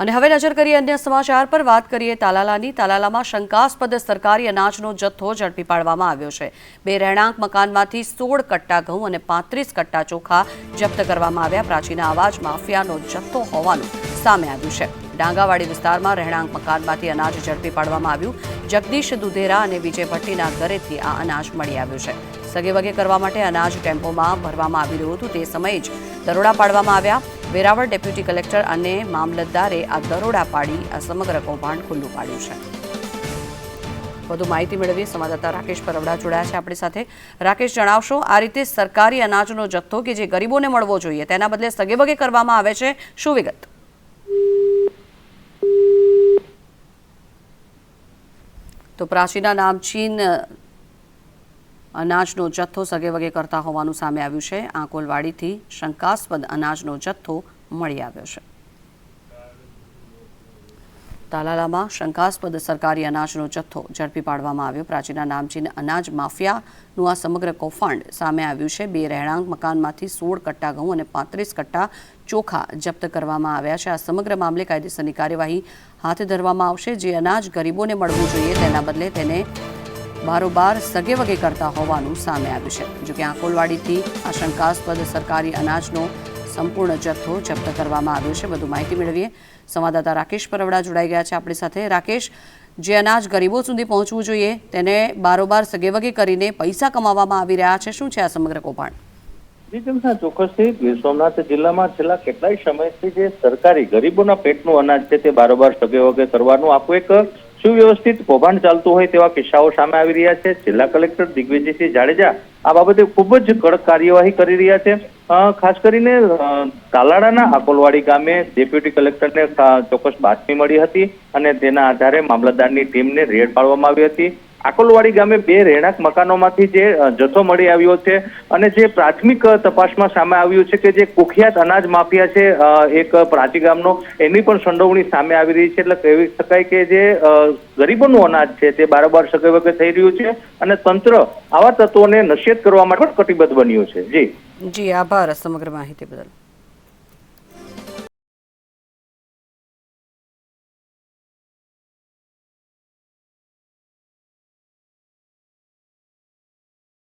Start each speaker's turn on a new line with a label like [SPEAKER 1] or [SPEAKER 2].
[SPEAKER 1] અને હવે નજર કરીએ અન્ય સમાચાર પર વાત કરીએ તાલાલાની. તાલાલામાં શંકાસ્પદ સરકારી અનાજનો જથ્થો ઝડપી પાડવામાં આવ્યો છે. બે રહેણાંક મકાનમાંથી સોળ કટ્ટા ઘઉં અને પાંત્રીસ કટ્ટા ચોખા જપ્ત કરવામાં આવ્યા. પ્રાચીના અવાજ માફિયાનો જથ્થો હોવાનું સામે આવ્યું છે. ડાંગાવાડી વિસ્તારમાં રહેણાંક મકાનમાંથી અનાજ ઝડપી પાડવામાં આવ્યું. જગદીશ દુધેરા અને વિજય ભટ્ટીના ઘરેથી આ અનાજ મળી આવ્યું છે. સગેવગે કરવા માટે અનાજ ટેમ્પોમાં ભરવામાં આવી રહ્યું હતું. તે સમયે જ દરોડા પાડવામાં આવ્યા. વેરાવળ ડેપ્યુટી કલેક્ટર અને મામલતદારે આ દરોડા પાડી આ સમગ્ર કૌભાંડ ખુલ્લું પાડ્યું છે. વધુ માહિતી મેળવી સંવાદદાતા રાકેશ પરવડા જોડાયા છે આપણી સાથે. રાકેશ, જણાવશો, આ રીતે સરકારી અનાજનો જથ્થો કે જે ગરીબોને મળવો જોઈએ, તેના બદલે સગેબગે કરવામાં આવે છે, શું વિગત? તો પ્રાચીના નામચીન અનાજનો જથ્થો સગેવગે કરતા હોવાનું સામે આવ્યું છે. આંકોલવાડીથી શંકાસ્પદ અનાજનો જથ્થો મળી આવ્યો છે. તાલાલામાં શંકાસ્પદ સરકારી અનાજનો જથ્થો ઝડપી પાડવામાં આવ્યો. પ્રાચીના નામચીન અનાજ માફિયાનું આ સમગ્ર કૌફાંડ સામે આવ્યું છે. બે રહેણાંક મકાનમાંથી સોળ કટ્ટા ઘઉં અને પાંત્રીસ કટ્ટા ચોખા જપ્ત કરવામાં આવ્યા છે. આ સમગ્ર મામલે કાયદેસરની કાર્યવાહી હાથ ધરવામાં આવશે. જે અનાજ ગરીબોને મળવું જોઈએ તેના બદલે તેને બારોબાર સગેવગે કરતા હોવાનું સામે આવ્યું છે. જોકે આંકોલવાડીથી આ શંકાસ્પદ સરકારી અનાજનો સંપૂર્ણ જથ્થો જપ્ત કરવામાં આવ્યો છે. વધુ માહિતી મેળવીએ. સંવાદદાતા રાકેશ પરવડા જોડાઈ ગયા છે આપણી સાથે. રાકેશ, જે અનાજ ગરીબો સુધી પહોંચવું જોઈએ, તેને બારોબાર સગેવગે કરીને પૈસા કમાવામાં આવી રહ્યા છે. શું છે આ સમગ્ર કૌભાંડ?
[SPEAKER 2] જી જમના ચોક્કસથી ગીર સોમનાથ જિલ્લામાં છેલ્લા કેટલાય સમયથી જે સરકારી ગરીબોના પેટનું અનાજ છે તે બારોબાર સગે વગે કરવાનું આખું એક સુવ્યવસ્થિત કૌભાંડ ચાલતું હોય તેવા કિસ્સાઓ સામે આવી રહ્યા છે. જિલ્લા કલેક્ટર દિગ્વિજયસિંહ જાડેજા આ બાબતે ખૂબ જ કડક કાર્યવાહી કરી રહ્યા છે. ખાસ કરીને તાલાડાના આકોલવાડી ગામે ડેપ્યુટી કલેક્ટરને ચોક્કસ બાતમી મળી હતી અને તેના આધારે મામલતદારની ટીમને રેડ પાડવામાં આવી હતી. આકોલવાડી ગામે બે રહેણાંક મકાનોમાંથી જે જથ્થો મળી આવ્યો છે અને જે પ્રાથમિક તપાસમાં સામે આવ્યું છે કે જે કુખ્યાત અનાજ માફિયા છે એક પ્રાચી ગામનો, એની પણ સંડોવણી સામે આવી રહી છે. એટલે કહી શકાય કે જે ગરીબોનું અનાજ છે તે બારોબાર સગે વગે થઈ રહ્યું છે અને તંત્ર આવા તત્વોને નશ્યત કરવા માટે પણ કટિબદ્ધ બન્યું છે. જી.
[SPEAKER 1] જી, આભાર સમગ્ર માહિતી બદલ.